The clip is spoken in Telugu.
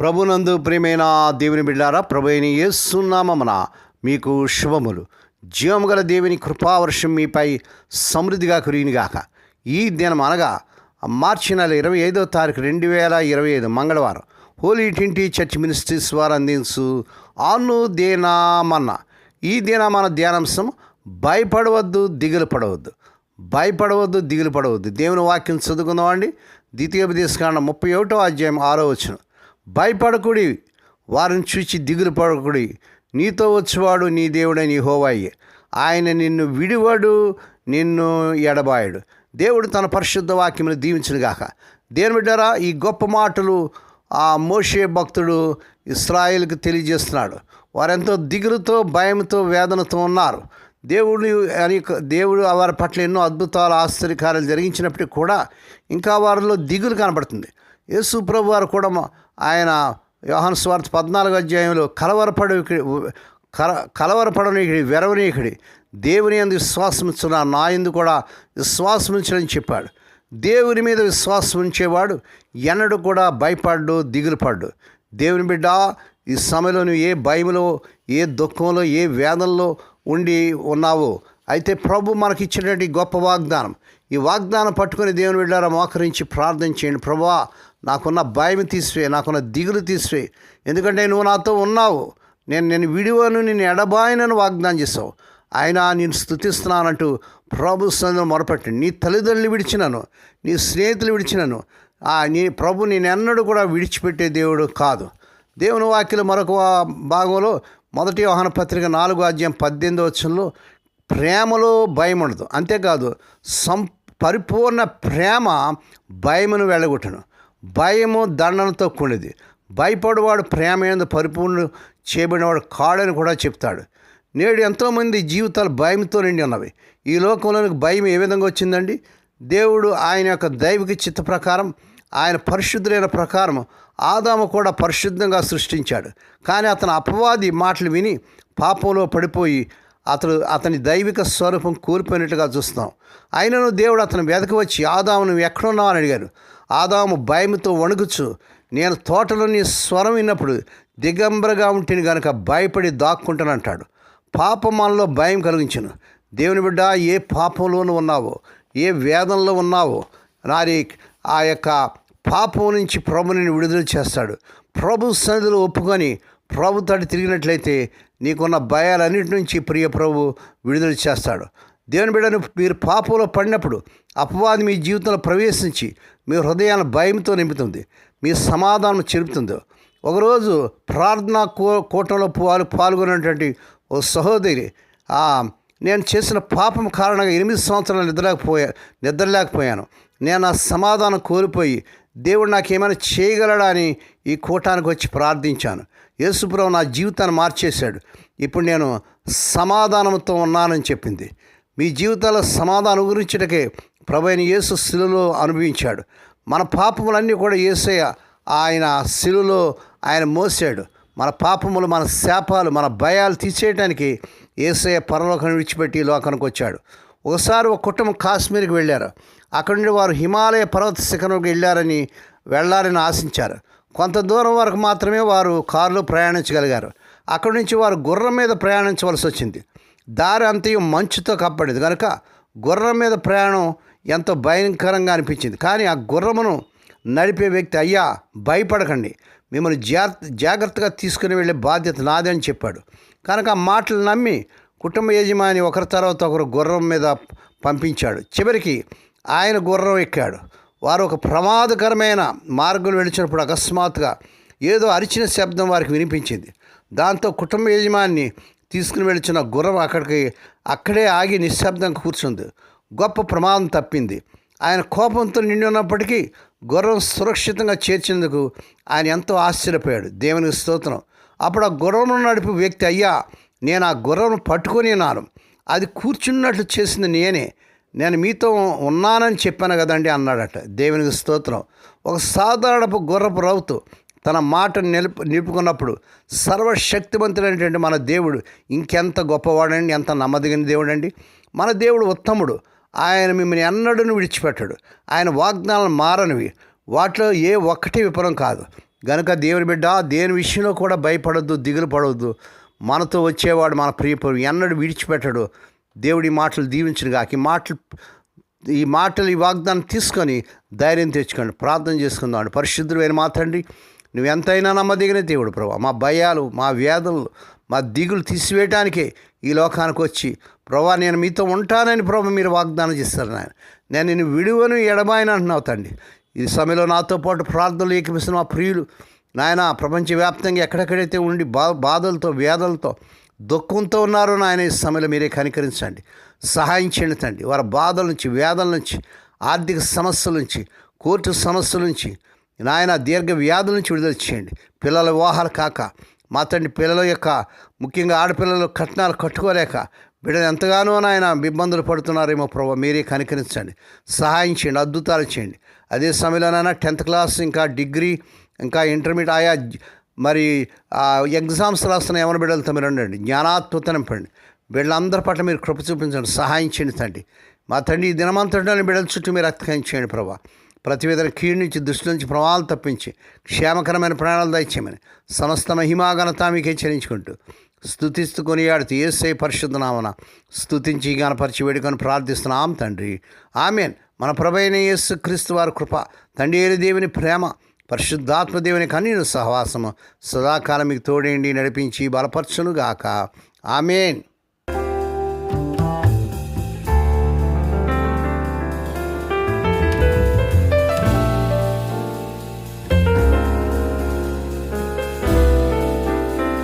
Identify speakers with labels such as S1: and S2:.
S1: ప్రభునందు ప్రియమైన దేవుని బిడ్డారా ప్రభు అయిన ఏసునామమున మీకు శుభములు. జీవము గల దేవుని కృపావర్షం మీపై సమృద్ధిగా కురిగినగాక ఈ దినం అనగా మార్చి నెల ఇరవై ఐదో తారీఖు రెండు వేల ఇరవై ఐదు మంగళవారం. హోలీ ట్వంటీ చర్చ్ మినిస్ట్రీస్ వారు అందించు ఆను దేనామన్న. ఈ దిన ధ్యానాంశం భయపడవద్దు దిగులు పడవద్దు. భయపడవద్దు దిగులు పడవద్దు. దేవుని వాక్యం చదువుకుందామండి. ద్వితీయోపదేశకాండ ముప్పై ఒకటో అధ్యాయం ఆరో వచ్చిన భయపడకుడి. వారిని చూచి దిగులు పడకుడి. నీతో వచ్చేవాడు నీ దేవుడని హోవాయి ఆయన నిన్ను విడివాడు నిన్ను ఎడబాయడు. దేవుడు తన పరిశుద్ధ వాక్యమును దీవించునుగాక. దేని బిడ్డారా ఈ గొప్ప మాటలు ఆ మోషే భక్తుడు ఇస్రాయిల్కి తెలియజేస్తున్నాడు. వారెంతో దిగులుతో భయంతో వేదనతో ఉన్నారు. దేవుడు అనేక దేవుడు వారి పట్ల ఎన్నో అద్భుతాలు ఆశ్చర్యకార్యాలు జరిగించినప్పటికీ కూడా ఇంకా వారిలో దిగులు కనబడుతుంది. యేసు ప్రభు వారు కూడా ఆయన యోహాను స్వార్థ పద్నాలుగు అధ్యాయంలో కలవరపడు కల కలవరపడనీకుడి వెరవనీకుడి దేవుని అందు విశ్వాసం నా ఎందు కూడా విశ్వాసం చెప్పాడు. దేవుని మీద విశ్వాసం ఉంచేవాడు ఎన్నడు కూడా భయపడ్డు దిగులు పడ్డు. దేవుని బిడ్డ ఈ సమయంలో నువ్వు ఏ భయంలో ఏ దుఃఖంలో ఏ వేదనలో ఉండి ఉన్నావో? అయితే ప్రభు మనకి ఇచ్చినటువంటి గొప్ప వాగ్దానం. ఈ వాగ్దానం పట్టుకొని దేవుని బిడ్డారా మోకరించి ప్రార్థన చేయండి. ప్రభా నాకున్న భయం తీసివే నాకున్న దిగులు తీసివే. ఎందుకంటే నువ్వు నాతో ఉన్నావు. నేను నేను విడివను నేను ఎడబాయనని వాగ్దానం చేసావు ఆయన నేను స్థుతిస్తున్నానంటూ ప్రభు సందులో మొరపెట్టి. నీ తల్లిదండ్రులు విడిచినను నీ స్నేహితులు విడిచినను. నీ ప్రభు నేను ఎన్నడూ కూడా విడిచిపెట్టే దేవుడు కాదు. దేవుని వాక్యలు మరొక భాగంలో మొదటి వాహన పత్రిక నాలుగో అధ్యాయం పద్దెనిమిదో వచ్చంలో ప్రేమలో భయం ఉండదు అంతేకాదు సం పరిపూర్ణ ప్రేమ భయమును వెళ్ళగొట్టను భయము దండనతో కూడినది. భయపడేవాడు ప్రేమ ఏందో పరిపూర్ణ చేయబడినవాడు కాడని కూడా చెప్తాడు. నేడు ఎంతోమంది జీవితాలు భయంతో నిండి ఉన్నవి. ఈ లోకంలోనికి భయం ఏ విధంగా వచ్చిందండి? దేవుడు ఆయన యొక్క దైవిక చిత్త ప్రకారం ఆయన పరిశుద్ధులైన ప్రకారం ఆదాము కూడా పరిశుద్ధంగా సృష్టించాడు. కానీ అతను అపవాది మాటలు విని పాపంలో పడిపోయి అతడు అతని దైవిక స్వరూపం కోల్పోయినట్టుగా చూస్తాం అయినను దేవుడు అతను వెతకి వచ్చి ఆదామును ఎక్కడున్నావు అని అడిగాడు. ఆదాము భయంతో వణుకుచు. నేను తోటలో నీ స్వరం విన్నప్పుడు దిగంబరగా ఉంటేను గనుక భయపడి దాక్కుంటానంటాడు పాపం మనలో భయం కలిగించను. దేవుని బిడ్డ ఏ పాపంలోనూ ఉన్నావో? ఏ వేదనలో ఉన్నావో? నారి ఆ యొక్క పాపం నుంచి ప్రభుని విడుదల చేస్తాడు. ప్రభు సన్నిధిలో ఒప్పుకొని ప్రభుత్వాన్ని తిరిగినట్లయితే నీకున్న భయాలన్నిటి నుంచి ప్రియ ప్రభు విడుదల చేస్తాడు. దేవుని బిడ్డను మీరు పాపంలో పడినప్పుడు అపవాది మీ జీవితంలో ప్రవేశించి మీ హృదయాన్ని భయంతో నింపుతుంది. మీ సమాధానం చెరుపుతుంది ఒకరోజు ప్రార్థనా కూ కూటంలో పాలు పాల్గొనేటువంటి ఓ సహోదరి నేను చేసిన పాపం కారణంగా ఎనిమిది సంవత్సరాలు నిద్రలేకపోయా నిద్రలేకపోయాను. నేను ఆ సమాధానం కోల్పోయి దేవుడు నాకేమైనా చేయగలడా అని ఈ కూటానికి వచ్చి ప్రార్థించాను. యేసుప్రభు నా జీవితాన్ని మార్చేశాడు. ఇప్పుడు నేను సమాధానంతో ఉన్నానని చెప్పింది. మీ జీవితాల సమాధానం గురించటకే ప్రభు అయిన యేసు శిలులో అనుభవించాడు. మన పాపములన్నీ కూడా యేసయ్య ఆయన శిలులో ఆయన మోసాడు. మన పాపములు మన శాపాలు మన భయాలు తీసేయడానికి ఏసయ్య పరలోకం విడిచిపెట్టి లోకానికి వచ్చాడు. ఒకసారి ఒక కుటుంబం కాశ్మీర్కి వెళ్ళారు. అక్కడి నుండి వారు హిమాలయ పర్వత శిఖరంకి వెళ్ళారని వెళ్ళాలని ఆశించారు. కొంత దూరం వరకు మాత్రమే వారు కారులో ప్రయాణించగలిగారు. అక్కడి నుంచి వారు గుర్రం మీద ప్రయాణించవలసి వచ్చింది. దారి అంతయు మంచుతో కప్పడేది కనుక గుర్రం మీద ప్రయాణం ఎంతో భయంకరంగా అనిపించింది. కానీ ఆ గుర్రమును నడిపే వ్యక్తి అయ్యా భయపడకండి. మిమ్మల్ని జా జాగ్రత్తగా తీసుకుని వెళ్ళే బాధ్యత నాదే అని చెప్పాడు. కనుక ఆ మాటలు నమ్మి కుటుంబ యజమాని ఒకరి తర్వాత ఒకరు గుర్రం మీద పంపించాడు. చివరికి ఆయన గుర్రం ఎక్కాడు. వారు ఒక ప్రమాదకరమైన మార్గం వెళ్ళినప్పుడు అకస్మాత్తుగా ఏదో అరిచిన శబ్దం వారికి వినిపించింది. దాంతో కుటుంబ యజమాని తీసుకుని వెళుచున్న గుర్రం అక్కడికి అక్కడే ఆగి నిశ్శబ్దం కూర్చుంది. గొప్ప ప్రమాదం తప్పింది. ఆయన కోపంతో నిండి ఉన్నప్పటికీ గుర్రం సురక్షితంగా చేర్చేందుకు ఆయన ఎంతో ఆశ్చర్యపోయాడు. దేవునికి స్తోత్రం. అప్పుడు ఆ గుర్రం నడిపి వ్యక్తి అయ్యా నేను ఆ గుర్రం పట్టుకొని ఉన్నాను. అది కూర్చున్నట్లు చేసింది నేనే. నేను మీతో ఉన్నానని చెప్పాను కదండి అన్నాడట. దేవునికి స్తోత్రం. ఒక సాధారణపు గుర్రపు రౌతు తన మాటను నిలుపు నిలుపుకున్నప్పుడు సర్వశక్తివంతుడైనటువంటి మన దేవుడు ఇంకెంత గొప్పవాడండి ఎంత నమ్మదగిన దేవుడండి. మన దేవుడు ఉత్తముడు. ఆయన మిమ్మల్ని ఎన్నడూ విడిచిపెట్టాడు. ఆయన వాగ్దానాలు మారనివి. వాటిలో ఏ ఒక్కటి విఫలం కాదు. గనుక దేవుని బిడ్డ దేని విషయంలో కూడా భయపడొద్దు దిగులు పడవద్దు మనతో వచ్చేవాడు మన ప్రియపరు ఎన్నడూ విడిచిపెట్టడు. దేవుడి మాటలు దీవించిన కాక ఈ మాటలు ఈ మాటలు ఈ వాగ్దానం తీసుకొని ధైర్యం తెచ్చుకోండి. ప్రార్థన చేసుకుందామండి పరిశుద్ధులు అయిన తండ్రి నువ్వు ఎంతైనా నమ్మదగిన దేవుడు ప్రభా. మా భయాలు మా వ్యాధులు మా దిగులు తీసివేయటానికే ఈ లోకానికి వచ్చి ప్రభా నేను మీతో ఉంటానని ప్రభు మీరు వాగ్దానం చేస్తారు నాయన. నేను నిన్ను విడువను ఎడబాయని అంటున్నావు తండ్రి. ఈ సమయంలో నాతో పాటు ప్రార్థనలు ఏకమిస్తున్న మా ప్రియులు నాయన ప్రపంచవ్యాప్తంగా ఎక్కడెక్కడైతే ఉండి బా బాధలతో వ్యాధులతో దుఃఖంతో ఉన్నారో నాయన ఈ సమయంలో మీరే కనికరించండి. సహాయం చేయండి తండ్రి. వారి బాధల నుంచి వేదల నుంచి ఆర్థిక సమస్యల నుంచి కోర్టు సమస్యల నుంచి నాయన దీర్ఘ వ్యాధుల నుంచి విడుదల చేయండి. పిల్లల వివాహాలు కాక మా తండ్రి పిల్లల యొక్క ముఖ్యంగా ఆడపిల్లలు కట్నాలు కట్టుకోలేక బిడ్డలు ఎంతగానో నాయన ఇబ్బందులు పడుతున్నారేమో ప్రభావ మీరే కనికరించండి. సహాయం చేయండి అద్భుతాలు చేయండి. అదే సమయంలోనైనా టెన్త్ క్లాస్ ఇంకా డిగ్రీ ఇంకా ఇంటర్మీడియట్ ఆయా మరి ఆ ఎగ్జామ్స్ రాస్తున్న ఎవరి బిడ్డలతో మీరు ఉండండి. జ్ఞానాత్మత నింపండి వీళ్ళందరి పట్ల మీరు కృప చూపించండి. సహాయం చేయండి తండ్రి. మా తండ్రి ఈ దినమంతటిలోని బిడ్డల చుట్టూ మీరు రక్తకాయం చేయండి ప్రభా. ప్రతి విధంగా కీడు నుంచి దృష్టి నుంచి ప్రమాదాలు తప్పించి క్షేమకరమైన ప్రాణాలు దయచేయమని సమస్త మహిమాఘనత మీకే చెల్లించుకుంటూ స్థుతిస్తూ కొనియాడుతూ ఏసై పరిశుద్ధనామన స్థుతించి గణపరిచి వేడుకొని ప్రార్థిస్తున్నాం తండ్రి. ఆమెన్. మన ప్రభైన యేసు క్రీస్తు వారి కృప తండ్రి ఏరి దేవుని ప్రేమ పరిశుద్ధాత్మ దేవుని కన్నీరు సహవాసము. సదాకాలం మీకు తోడేండి నడిపించి బలపరచునుగాక. ఆమెన్.